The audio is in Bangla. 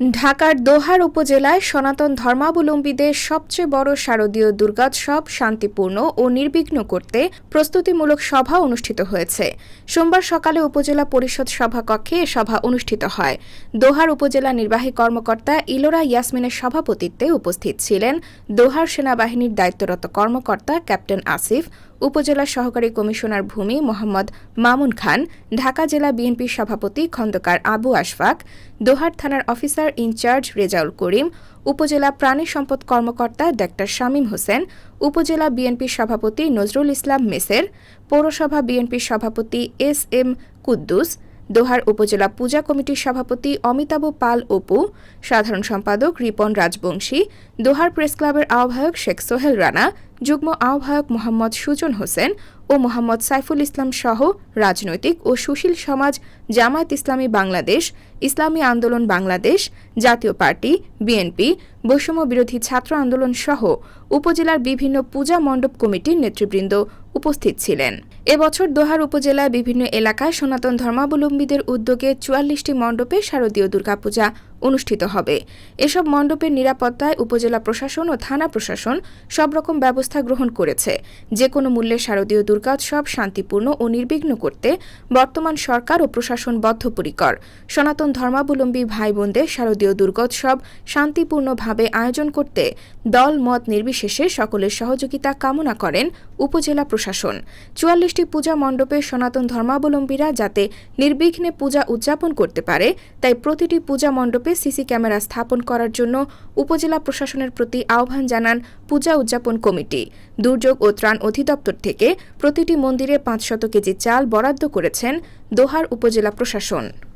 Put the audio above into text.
ঢাকার দোহার উপজেলায় সনাতন ধর্মাবলম্বীদের সবচেয়ে বড় শারদীয় দুর্গোৎসব শান্তিপূর্ণ ও নির্বিঘ্ন করতে প্রস্তুতিমূলক সভা অনুষ্ঠিত হয়েছে। সোমবার সকালে উপজেলা পরিষদ সভাকক্ষে এ সভা অনুষ্ঠিত হয়। দোহার উপজেলা নির্বাহী কর্মকর্তা ইলোরা ইয়াসমিনের সভাপতিত্বে উপস্থিত ছিলেন দোহার সেনাবাহিনীর দায়িত্বরত কর্মকর্তা ক্যাপ্টেন আসিফ, উপজেলা সহকারী কমিশনার ভূমি মোহাম্মদ মামুন খান, ঢাকা জেলা বিএনপির সভাপতি খন্দকার আবু আশফাক দোহার থানার অফিসার ইনচার্জ রেজাউল করিম, উপজেলা প্রাণী সম্পদ কর্মকর্তা ডাক্তার শামীম হোসেন, উপজেলা বিএনপির সভাপতি নজরুল ইসলাম মেসের, পৌরসভা বিএনপির সভাপতি এস এম কুদ্দুস, দোহার উপজেলা পূজা কমিটির সভাপতি অমিতাভ পাল অপু, সাধারণ সম্পাদক রিপন রাজবংশী, দোহার প্রেস ক্লাবের আহ্বায়ক শেখ সোহেল রানা, যুগ্ম আহ্বায়ক মোহাম্মদ সুজন হোসেন ও মোহাম্মদ সাইফুল ইসলাম সহ রাজনৈতিক ও সুশীল সমাজ, জামায়াত ইসলামী বাংলাদেশ, ইসলামী আন্দোলন বাংলাদেশ, জাতীয় পার্টি, বিএনপি, বৈষম্য বিরোধী ছাত্র আন্দোলন সহ উপজেলার বিভিন্ন পূজা মণ্ডপ কমিটির নেতৃবৃন্দ উপস্থিত ছিলেন। এবছর দোহার উপজেলায় বিভিন্ন এলাকায় সনাতন ধর্মাবলম্বীদের উদ্যোগে চুয়াল্লিশটি মণ্ডপে শারদীয় দুর্গাপূজা অনুষ্ঠিত হবে। এসব মণ্ডপের নিরাপত্তায় উপজেলা প্রশাসন ও থানা প্রশাসন সব রকম ব্যবস্থা গ্রহণ করেছে। যে কোনো মূল্যে শারদীয় দুর্গোৎসব শান্তিপূর্ণ ও নির্বিঘ্ন করতে বর্তমান সরকার ও প্রশাসন বদ্ধপরিকর। সনাতন ধর্মাবলম্বী ভাই বোনদের শারদীয় দুর্গোৎসব শান্তিপূর্ণভাবে আয়োজন করতে দল, মত নির্বিশেষে সকলের সহযোগিতা কামনা করেন উপজেলা প্রশাসন। চুয়াল্লিশটি পূজা মণ্ডপে সনাতন ধর্মাবলম্বীরা যাতে নির্বিঘ্নে পূজা উদযাপন করতে পারে, তাই প্রতিটি পূজা মণ্ডপে সিসি ক্যামেরা স্থাপন করার জন্য উপজেলা প্রশাসনের প্রতি আহ্বান জানান পূজা উদযাপন কমিটি। দুর্যোগ ও ত্রাণ অধিদপ্তর থেকে প্রতিটি মন্দিরে পাঁচশত কেজি চাল বরাদ্দ করেছেন দোহার উপজেলা প্রশাসন।